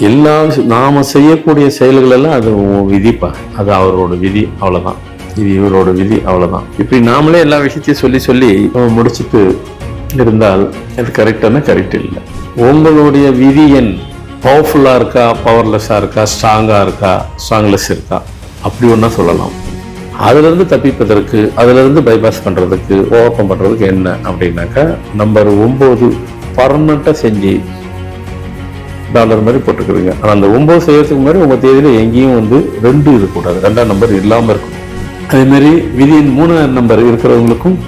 எல்லா விஷயம் செய்யக்கூடிய செயல்கள் எல்லாம் அது விதிப்பா அது அவரோட விதி அவ்வளோதான் இது இவரோட விதி அவ்வளோதான் இப்படி நாமளே எல்லா விஷயத்தையும் சொல்லி சொல்லி முடிச்சுட்டு இருந்தால் அது கரெக்டான கரெக்ட் இல்லை. உங்களுடைய விதி எண் பவர்ஃபுல்லாக இருக்கா பவர்லெஸ்ஸாக இருக்கா ஸ்ட்ராங்காக இருக்கா ஸ்ட்ராங்லெஸ் இருக்கா? அப்படி ஒன்றா சொல்லலாம். அதுலேருந்து தப்பிப்பதற்கு அதுலேருந்து பைபாஸ் பண்ணுறதுக்கு ஓப்பன் பண்ணுறதுக்கு என்ன அப்படின்னாக்கா நம்பர் ஒம்பது பர்மனெண்ட்டாக செஞ்சு டாலர் மாதிரி போட்டுக்கிறீங்க. ஆனால் அந்த ஒம்பது செய்யறதுக்கு முன்னாடி உங்கள் தேதியில் எங்கேயும் வந்து ரெண்டு இருக்கக்கூடாது ரெண்டாம் நம்பர் இல்லாமல் இருக்கும். அதே மாதிரி விதியின் மூணாம் நம்பர் இருக்கிறவங்களுக்கும்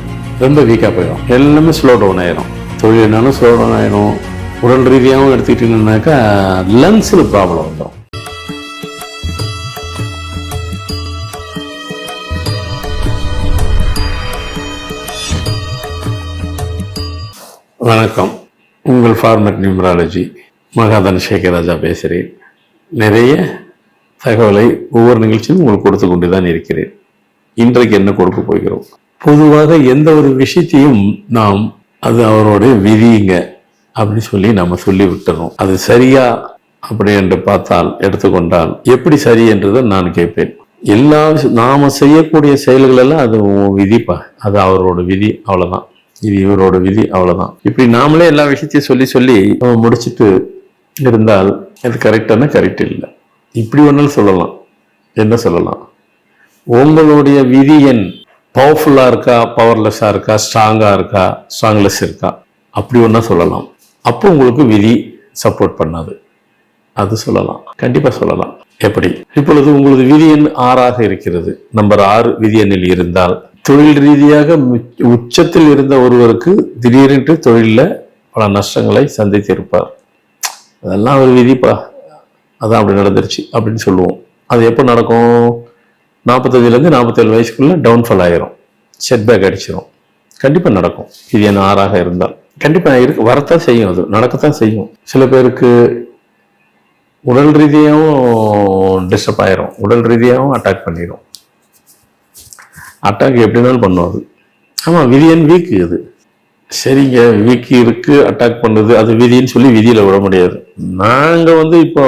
ரொம்ப வீக்காக போயிடும். எல்லாமே ஸ்லோ டவுன் ஆயிரும். தொழில்னாலும் ஸ்லோ டவுன் ஆயிரும். உடல் ரீதியாகவும் எடுத்துக்கிட்டீங்கன்னாக்கா லங்ஸில் ப்ராப்ளம் வந்துடும் வணக்கம். உங்கள் ஃபார்மட் நியூமராலஜி மகாதன் சேகராஜா பேசுகிறேன். நிறைய தகவலை ஒவ்வொரு நிகழ்ச்சியும் உங்களுக்கு கொடுத்து கொண்டு தான் இருக்கிறேன். இன்றைக்கு என்ன கொடுக்க போகிறோம்? பொதுவாக எந்த ஒரு விஷயத்தையும் நாம் அது அவருடைய விதிங்க அப்படின்னு சொல்லி நம்ம சொல்லி விட்டுறோம் அது சரியா அப்படி என்று பார்த்தால் எடுத்துக்கொண்டால் எப்படி சரி என்றதை நான் கேட்பேன். எல்லா விஷ- நாம செய்யக்கூடிய செயல்கள் எல்லாம் அது உன் விதிப்பா அது அவரோட விதி அவ்வளோதான் இது இவரோட விதி அவ்வளோதான் இப்படி நாமளே எல்லா விஷயத்தையும் சொல்லி சொல்லி முடிச்சுட்டு இருந்தால் அது கரெக்டான கரெக்ட் இல்லை. இப்படி ஒன்றால் சொல்லலாம். என்ன சொல்லலாம்? உங்களுடைய விதி எண் பவர்ஃபுல்லாக இருக்கா பவர்லெஸ்ஸாக இருக்கா ஸ்ட்ராங்காக இருக்கா ஸ்ட்ராங்லெஸ் இருக்கா? அப்படி ஒன்றா சொல்லலாம். அப்போ உங்களுக்கு விதி சப்போர்ட் பண்ணாது. அது சொல்லலாம். கண்டிப்பாக சொல்லலாம். எப்படி? இப்பொழுது உங்களது விதி எண் ஆறாக இருக்கிறது. நம்பர் ஆறு விதி எண்ணில் இருந்தால் தொழில் ரீதியாக உச்சத்தில் இருந்த ஒருவருக்கு திடீரென்று தொழிலில் பல நஷ்டங்களை சந்தித்திருப்பார். அதெல்லாம் ஒரு விதிப்பா? அதான் அப்படி நடந்துருச்சு அப்படின்னு சொல்லுவோம். அது எப்போ நடக்கும்? நாற்பத்தஞ்சிலேருந்து நாற்பத்தேழு வயசுக்குள்ளே டவுன்ஃபால் ஆயிரும். செட்பேக் அடிச்சிடும் கண்டிப்பாக நடக்கும். இது என்ன ஆறாக இருந்தால். கண்டிப்பாக இருக்கு வரத்தான் செய்யும் அது. நடக்கத்தான் செய்யும். சில பேருக்கு உடல் ரீதியாகவும் டிஸ்டர்ப் ஆயிரும். உடல் ரீதியாகவும் அட்டாக் பண்ணிடும் அட்டாக் எப்படினாலும் பண்ணும் அது. ஆமாம் விதியன் வீக்கு இது. சரிங்க வீக் இருக்கு அட்டாக் பண்ணுது அது விதின்னு சொல்லி விதியில விட முடியாது. நாங்க வந்து இப்போ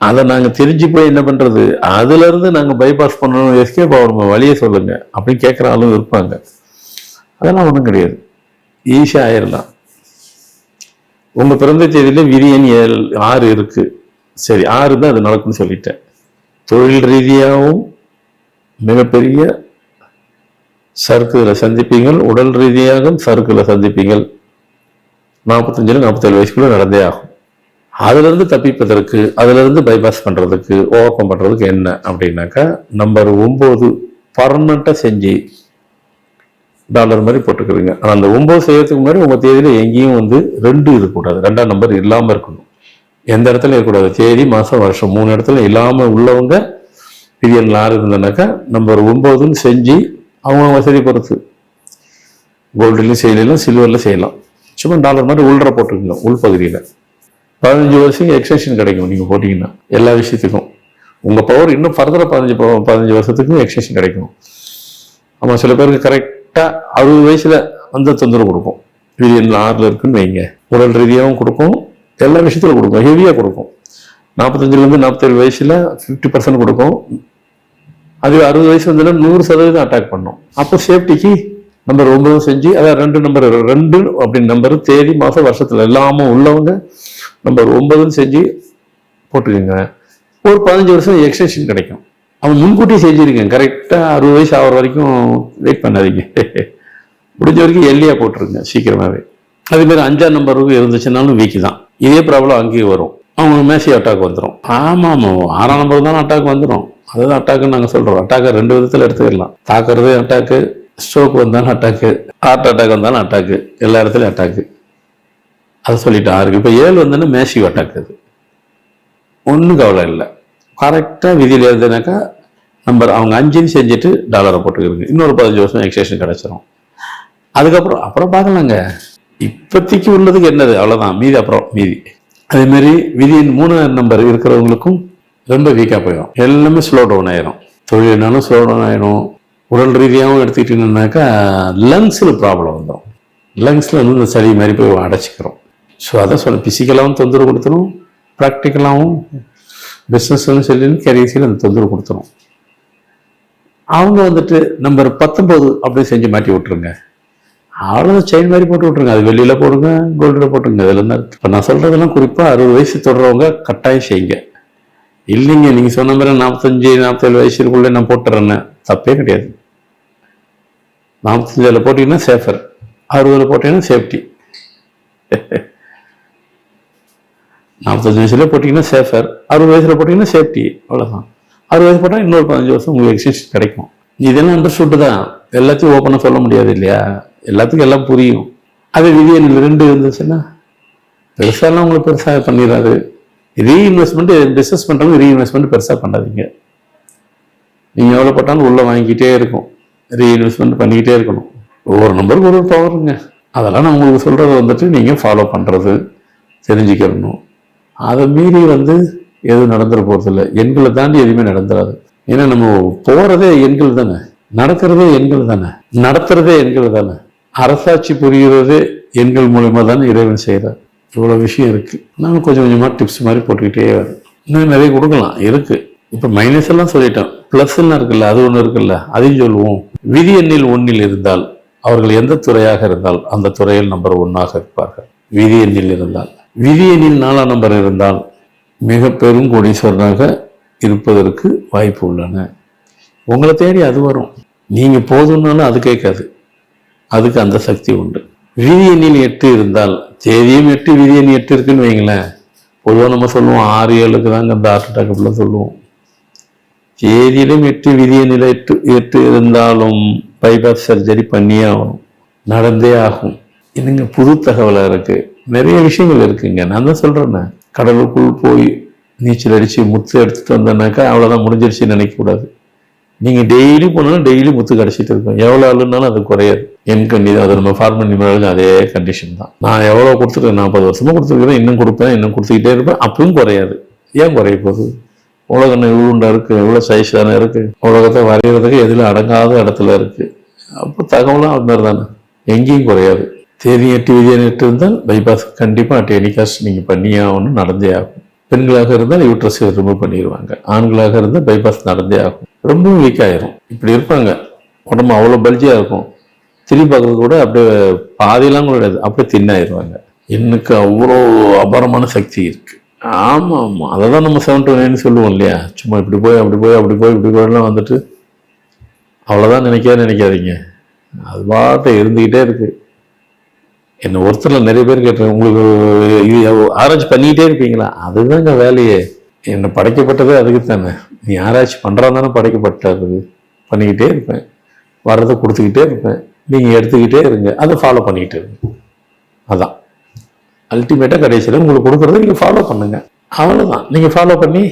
அதை நாங்க தெரிஞ்சு போய் என்ன பண்றது? அதுல இருந்து நாங்க பைபாஸ் பண்ணணும் எஸ்கேப் ஆகணுமா வழியை சொல்லுங்க அப்படின்னு கேட்குற ஆளும் இருப்பாங்க. அதெல்லாம் ஒன்றும் கிடையாது. ஈஸியாக ஆயிடலாம் உங்க பிறந்த தேதியில விரியன் ஏழு ஆறு இருக்கு. சரி ஆறு தான் அது நடக்கும்னு சொல்லிட்டேன். தொழில் ரீதியாகவும் மிகப்பெரிய சறுக்குதலை சந்திப்பீங்கள். உடல் ரீதியாகவும் சறுக்குகளை சந்திப்பீங்கள். நாற்பத்தஞ்சிலும் நாற்பத்தேழு வயசுக்குள்ளே நடந்தே ஆகும். அதிலிருந்து தப்பிப்பதற்கு அதிலிருந்து பைபாஸ் பண்ணுறதுக்கு ஓவர் கம் என்ன அப்படின்னாக்கா நம்பர் ஒம்பது பர்மனண்ட்டாக செஞ்சு டாலர் மாதிரி போட்டுக்கிறீங்க ஆனால் அந்த ஒம்பது செய்யறதுக்கு முன்னாடி உங்கள் தேதியில் எங்கேயும் வந்து ரெண்டு இருக்கக்கூடாது ரெண்டாம் நம்பர் இல்லாமல் இருக்கணும். எந்த இடத்துல இருக்கக்கூடாது. தேதி மாதம் வருஷம் மூணு இடத்துல இல்லாமல் உள்ளவங்க பிரியன் ஆறு இருந்தனாக்கா நம்பர் ஒம்பதுன்னு செஞ்சு அவங்க வசதி பொறுத்து கோல்டுலையும் செய்யலாம் சில்வரில் செய்யலாம். சும்மா டாலர் மாதிரி உள்ற போட்டுக்கோங்க உள்பகுதியில் பதினஞ்சு வருஷம் எக்ஸ்டென்ஷன் கிடைக்கும் நீங்கள் போட்டிங்கன்னா எல்லா விஷயத்துக்கும். உங்கள் பவர் இன்னும் ஃபர்தராக பதினஞ்சு பதினஞ்சு வருஷத்துக்கும் எக்ஸ்டென்ஷன் கிடைக்கும். ஆமாம் சில பேருக்கு கரெக்டாக அறுபது வயசில் வந்து தொந்தரவு கொடுக்கும். விரியன் ஆறில் இருக்குன்னு வைங்க. உடல் ரீதியாகவும் கொடுக்கும். எல்லா விஷயத்திலும் கொடுக்கும். ஹெவியாக கொடுக்கும். நாற்பத்தஞ்சிலேருந்து நாற்பத்தேழு வயசில் ஃபிஃப்டி பர்சன்ட் கொடுக்கும். அது அறுபது வயசு வந்ததுல நூறு சதவீதம் அட்டாக் பண்ணும். அப்போ சேஃப்டிக்கு நம்பர் ஒன்பதும் செஞ்சு அதாவது ரெண்டு நம்பர் ரெண்டு அப்படின்னு நம்பர் தேதி மாதம் வருஷத்தில் எல்லாமே உள்ளவங்க நம்பர் ஒன்பதும் செஞ்சு போட்டுக்கோங்க. ஒரு பதினஞ்சு வருஷம் எக்ஸ்டென்ஷன் கிடைக்கும். அவன் முன்கூட்டியே செஞ்சிருக்கேன். கரெக்டாக அறுபது வயசு ஆகிற வரைக்கும் வெயிட் பண்ணாதீங்க. முடிஞ்ச வரைக்கும் எல்லியாக போட்டுருங்க சீக்கிரமாகவே அதே மாதிரி அஞ்சாம் நம்பருக்கு இருந்துச்சுன்னாலும் வீக்கு தான். இதே ப்ராப்ளம் அங்கேயும் வரும். அவங்க மேசி அட்டாக் வந்துடும் ஆமாம் ஆமாம். ஆறாம் நம்பர் தான் அட்டாக் வந்துடும் அதுதான் அட்டாக்குன்னு நாங்கள் சொல்கிறோம் அட்டாக்கை ரெண்டு விதத்தில் எடுத்துக்கலாம். தாக்குறது அட்டாக்கு ஸ்ட்ரோக் வந்தாலும் அட்டாக்கு ஹார்ட் அட்டாக் வந்தாலும் அட்டாக்கு எல்லா இடத்துலையும் அட்டாக்கு அதை சொல்லிட்டு ஆறு இப்போ ஏழு வந்தோன்னா மேசிவ் அட்டாக் அது. ஒன்றும் கவலை இல்லை. கரெக்டாக விதியில் எழுதுனாக்கா நம்பர் அவங்க அஞ்சுன்னு செஞ்சுட்டு டாலரை போட்டுக்கிறாங்க இன்னொரு பதினஞ்சு வருஷம் எக்ஸ்டேஷன் கிடச்சிரும். அதுக்கப்புறம் அப்புறம் பார்க்கலாங்க. இப்போதைக்கு உள்ளதுக்கு என்னது? அவ்வளோதான் மீதி அப்புறம் மீதி. அதேமாரி விதியின் மூணு நம்பர் இருக்கிறவங்களுக்கும் ரொம்ப வீக்காக போயிடும் எல்லாமே ஸ்லோ டவுன் ஆயிரும். தொழில்னாலும் ஸ்லோ டவுன் ஆயிரும். உடல் ரீதியாகவும் எடுத்துக்கிட்டீங்கன்னாக்கா லங்ஸில் ப்ராப்ளம் வந்துடும் லங்ஸில் வந்து இந்த சளி மாதிரி போய் அடைச்சிக்கிறோம். ஸோ அதை சொல்ல ஃபிசிக்கலாகவும் தொந்தரவு கொடுத்துரும். ப்ராக்டிக்கலாகவும் பிஸ்னஸ்லும் சொல்லி கரீசியில் அந்த தொந்தரவு கொடுத்துரும். அவங்க வந்துட்டு நம்பர் பத்தொம்போது அப்படியே செஞ்சு மாட்டி விட்டுருங்க. அவ்வளோ செயின் மாதிரி போட்டு விட்ருங்க அது வெளியில் போடுங்க கோல்டில் போட்டுருங்க. அதில் இருந்தால் இப்போ நான் சொல்கிறதெல்லாம் குறிப்பாக அறுபது வயசு தொடர்றவங்க கட்டாயம் செய்யுங்க. இல்லைங்க நீங்கள் சொன்ன மாதிரி நாற்பத்தஞ்சு நாற்பத்தேழு வயசுக்குள்ளே நான் போட்டுறேன்னு. தப்பே கிடையாது. நாற்பத்தஞ்சில் போட்டிங்கன்னா சேஃபர் அறுபதில் போட்டீங்கன்னா சேஃப்டி நாற்பத்தஞ்சு வயசுல போட்டிங்கன்னா சேஃபர் அறுபது வயசுல போட்டிங்கன்னா சேஃப்டி அவ்வளோதான் அறுபது வயசு போட்டால் இன்னொரு பதினஞ்சு வருஷம் உங்களுக்கு எக்ஸிஸ்ட் கிடைக்கும். இதெல்லாம் அண்டர்ஸ்டுட்டு தான்? எல்லாத்தையும் ஓப்பனாக சொல்ல முடியாது இல்லையா? எல்லாத்துக்கும் எல்லாம் புரியும். அது விதி ரெண்டு இருந்துச்சுன்னா பெருசாலாம் உங்களுக்கு பெருசாக பண்ணிடாது. ரீஇன்வெஸ்ட்மெண்ட் பிஸ்னஸ் பண்ணுறவங்க ரீஇன்வெஸ்ட்மெண்ட் பெருசாக பண்ணாதீங்க. நீங்கள் எவ்வளோ போட்டாலும் உள்ளே வாங்கிக்கிட்டே இருக்கும். ரீஇன்வெஸ்ட்மெண்ட் பண்ணிக்கிட்டே இருக்கணும். ஒவ்வொரு நம்பருக்கு ஒரு பவருங்க அதெல்லாம் நான் உங்களுக்கு சொல்கிறது வந்துட்டு நீங்கள் ஃபாலோ பண்ணுறது தெரிஞ்சுக்கிறணும் அதை மீறி வந்து எதுவும் நடந்துட போகிறதில்ல எண்களை தாண்டி எதுவுமே நடந்துடாது ஏன்னா நம்ம போகிறதே எண்கள் தானே. நடக்கிறதே எண்கள் தானே. நடத்துகிறதே எண்கள் தானே. அரசாட்சி புரிகிறதே எண்கள் மூலிமா தானே இறைவன் செய்கிறார் இவ்வளோ விஷயம் இருக்குது நாங்கள் கொஞ்சம் கொஞ்சமாக டிப்ஸ் மாதிரி போட்டுக்கிட்டே வரும் இன்னும் நிறைய கொடுக்கலாம். இருக்குது இப்போ மைனஸ் எல்லாம் சொல்லிட்டேன். ப்ளஸ் எல்லாம் இருக்குல்ல அது ஒன்று இருக்குல்ல அதையும் சொல்லுவோம். விதி எண்ணில் ஒன்றில் இருந்தால் அவர்கள் எந்த துறையாக இருந்தால் அந்த துறையில் நம்பர் ஒன்னாக இருப்பார்கள். விதி எண்ணில் இருந்தால். விதி எண்ணில் நாலாம் நம்பர் இருந்தால் மிக பெரும் கோடீஸ்வரனாக இருப்பதற்கு வாய்ப்பு உள்ளன. உங்களை தேடி அது வரும். நீங்கள் போதும்னாலும் அது கேட்காது. அதுக்கு அந்த சக்தி உண்டு. விதி எண்ணில் எட்டு இருந்தால் தேதியும் எட்டு விதி எட்டு இருக்குன்னு வைங்களேன். பொதுவாக நம்ம சொல்லுவோம் ஆறு ஏழுக்கு தாங்க இந்த ஹார்ட் அட்டாக் அப்படிலாம் சொல்லுவோம். தேதியிலும் எட்டு விதிய நிலை எட்டு எட்டு இருந்தாலும் பைபாஸ் சர்ஜரி பண்ணியே ஆகணும். நடந்தே ஆகும். என்னங்க புது தகவலாக இருக்குது நிறைய விஷயங்கள் இருக்குங்க. நான் தான் சொல்கிறேன்னே கடலுக்குள் போய் நீச்சல் அடித்து முத்து எடுத்துகிட்டு வந்தேன்னாக்கா அவ்வளோதான் முடிஞ்சிருச்சுன்னு நினைக்கக்கூடாது. நீங்கள் டெய்லி போனாலும் டெய்லி முத்து கிடச்சிட்டு இருக்கும் எவ்வளோ ஆளுனாலும் அது குறையாது. என் கண்டிதான் அது நம்ம ஃபார்மன் நிமிடம் அதே கண்டிஷன் தான். நான் எவ்வளோ கொடுத்துருக்கேன்? நாற்பது வருஷமாக கொடுத்துருக்கேன் இன்னும் கொடுப்பேன் இன்னும் கொடுத்துக்கிட்டே இருப்பேன். அப்பவும் குறையாது. ஏன் குறைய போகுது? உலகம் இவ்வளோண்டா இருக்குது எவ்வளோ சைஸ் தானே இருக்குது உலகத்தை வரைகிறதுக்கு எதில் அடங்காத இடத்துல இருக்குது அப்போ தகவலும் அது மாதிரி தானே. எங்கேயும் குறையாது. தேதி எட்டு விதியை எட்டு இருந்தால் பைபாஸ் கண்டிப்பாக டெலிகாஸ்ட் நீங்கள் பண்ணியே ஆகணும் நடந்தே ஆகும் பெண்களாக இருந்தால் யூட்ரஸ் ரிமூவ் பண்ணிடுவாங்க. ஆண்களாக இருந்தால் பைபாஸ் நடந்தே ஆகும். ரொம்ப வீக் ஆயிரும். இப்படி இருப்பாங்க. உடம்பு அவ்வளோ பல்ஜியாக இருக்கும். திரும்பி பார்க்கறது கூட அப்படியே பாதியெல்லாம் கூட கிடையாது. அப்படியே தின்னாயிருவாங்க. எனக்கு அவ்வளோ அபாரமான சக்தி இருக்கு. ஆமாம் ஆமாம் அதை தான் நம்ம செவன் டு நைன் சொல்லுவோம் இல்லையா? சும்மா இப்படி போய் அப்படி போய் அப்படி போய் இப்படி போயெல்லாம் வந்துட்டு அவ்வளோதான் நினைக்காத நினைக்காதீங்க. அது பாட்டை இருந்துக்கிட்டே இருக்கு. என்ன ஒருத்தரில் நிறைய பேர் கேட்டேன் உங்களுக்கு இது ஆராய்ச்சி பண்ணிக்கிட்டே இருப்பீங்களா? அதுதாங்க வேலையே. என்னை படைக்கப்பட்டதே அதுக்கு தானே நீ ஆராய்ச்சி பண்ணுறான் தானே படைக்கப்பட்டது. பண்ணிக்கிட்டே இருப்பேன். வர்றதை கொடுத்துக்கிட்டே இருப்பேன். நீங்கள் எடுத்துக்கிட்டே இருங்க. அதை ஃபாலோ பண்ணிக்கிட்டே இருங்க. அதான். அல்டிமேட்டாக கடைசியில் உங்களுக்கு கொடுக்குறத நீங்கள் ஃபாலோ பண்ணுங்கள் அவ்வளோதான் நீங்கள் ஃபாலோ பண்ணி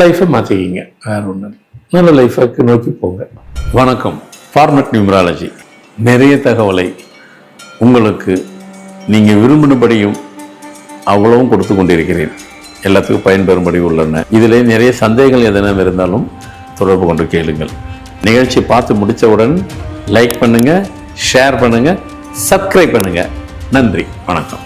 லைஃப்பை மாற்றிக்கிங்க வேறு ஒன்று நல்ல லைஃபுக்கு நோக்கி போங்க. வணக்கம். ஃபார்மட் நியூமராலஜி நிறைய தகவலை உங்களுக்கு நீங்கள் விரும்பினபடியும் அவ்வளவும் கொடுத்து கொண்டிருக்கிறேன். எல்லாத்துக்கும் பயன்பெறும்படி உள்ளன. இதில் நிறைய சந்தேகங்கள் எதனா இருந்தாலும் தொடர்பு கொண்டு கேளுங்கள். நிகழ்ச்சி பார்த்து முடித்தவுடன் லைக் பண்ணுங்கள் ஷேர் பண்ணுங்கள் சப்ஸ்கிரைப் பண்ணுங்கள் நன்றி வணக்கம்.